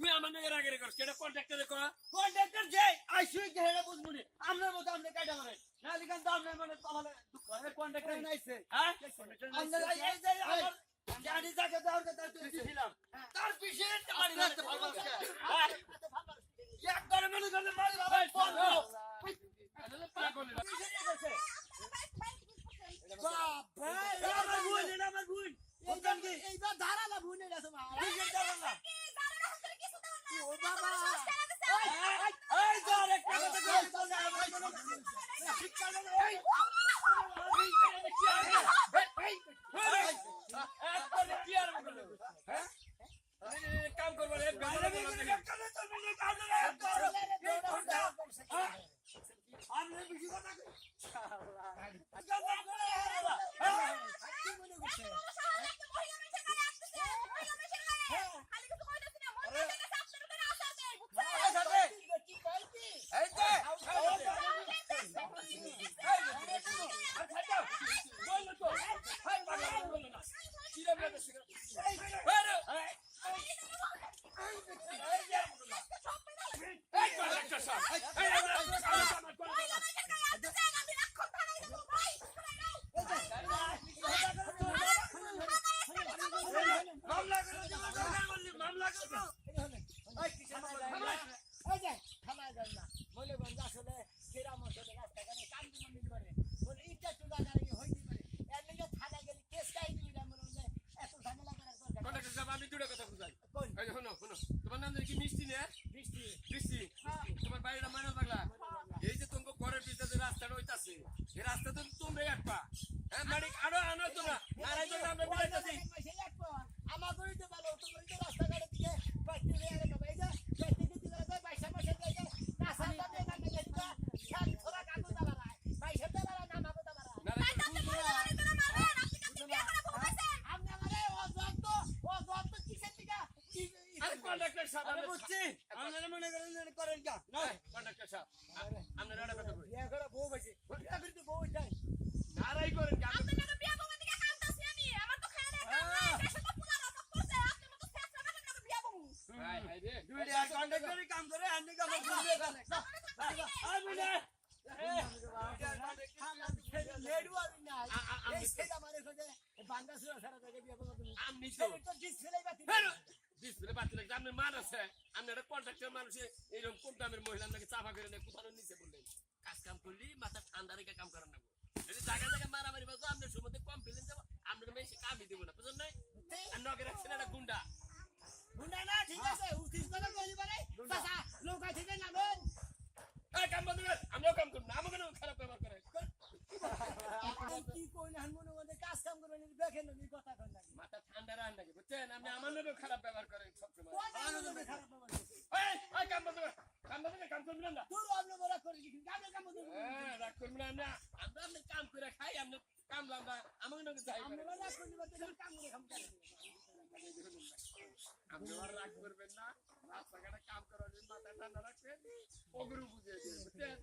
তুই আমার নাকি রাগে রেখে কেটা কন্ট্রাক্টর দেখো কন্ট্রাক্টর যে আইসুই গেড়ে বুঝমুনি আপনার মতো আপনি কাটা না লিখান তো আপনার মানে তাহলে হয়। কন্ট্রাক্টর নাইছে। হ্যাঁ? আপনার এই এই যে আমার জানি যাকে দেওয়ার কথা তুই দিছিলাম তার পিছনে মারি রাখতে ভালো একবারে মনে করলে মারি বাবা বাবা আমার ভুল আমার ভুল এইবার ধারালা ভুনে গেছে। মা ¡Ay! আমি দুটো কথা বুঝাই শোনো শোনো তোমার নাম কি মিষ্টি না বৃষ্টি বৃষ্টি তোমার বাড়িটা মাইনা পাগলা এই যে তোমাকে ঘরের যে রাস্তাটা হইতাছে এই রাস্তা তো তোমরা একটা হ্যাঁ মানে আরও আনো তোমরা নারাই তো আমরা মিলাইতাছি আমার গরিতে ভালো তোমার তো রাস্তাঘাটে দিকে পাইতে রে আরে বাবা এই যে পাইতে দিতে গেলে পয়সা পয়সা দিয়ে যে রাস্তা দিয়ে গাড়ি দিয়ে দিবা সাত ছড়া কাগজ দালা রায় পয়সা দালা রায় নাম আগো দালা রায় আপনি আমারে অজন্ত অজন্ত কিসের দিকে আরে কন্ডাক্টর সাহেব আরে আমরা বুঝছি আপনারা মনে করেন যে করেন যা না? কন্ডাক্টর সাহেব আপনারা একটা কথা বলি বিয়ে করে বউ বেশি বিয়ে করতে বউ চাই নারাই করেন কি? আমরা হাই হাই রে। দুই টাকা কন্ট্রাক্টরি কাম করে আন্নি কাম করে আই বলে লেডু আর না এই সেটা মানে খোঁজে বাঙ্গা সুরা সারা জায়গায় বিয়ে করতে আমি তো সেই তো ডিসপ্লে বাতি ডিসপ্লে বাতি লাগছে আপনার মান আছে আপনার একটা কন্ট্রাক্টর মানুষে এইরকম কম দামের মহিলা নাকি চাপা করে নেয় কোথাও নিচে বললেন কাজ কাম করলি মাথা ঠান্ডা রেখে কাম করার নেব যদি জায়গা জায়গা মারামারি বাজো আপনার সময় কম ফেলেন যাব আপনার মেয়ে কামই দেবো না বুঝলেন নাই? আর নগে রাখছেন একটা গুন্ডা। গুন্ডা না ঠিক আছে উঠিস করে কইলি পারে চাচা আছে নামেন। এই কাম বন্ধ করেন আমরাও কাম না আমাকে খারাপ ব্যবহার করে। কি কই না মনে মনে কাজ কাম করে নি দেখেন কথা কই না রান আপনি আমার লোকেও খারাপ ব্যবহার করেন সবসময়। কোন আনন্দ খারাপ বাবা এই এই কাম বন্ধ কাম বন্ধ কাম করবেন না? আপনি করে কি কামে কাম হ্যাঁ রাগ করবেন না আমরা আমরা কাম করে খাই আপনি কাম লাম্বা নাকি যাই আমরা না করি বলতে কাম করে খাম করে আপনি আর রাগ করবেন না রাস্তাঘাটে কাম করার জন্য মাথা ঠান্ডা রাখবেন অগরু বুঝে বুঝছেন?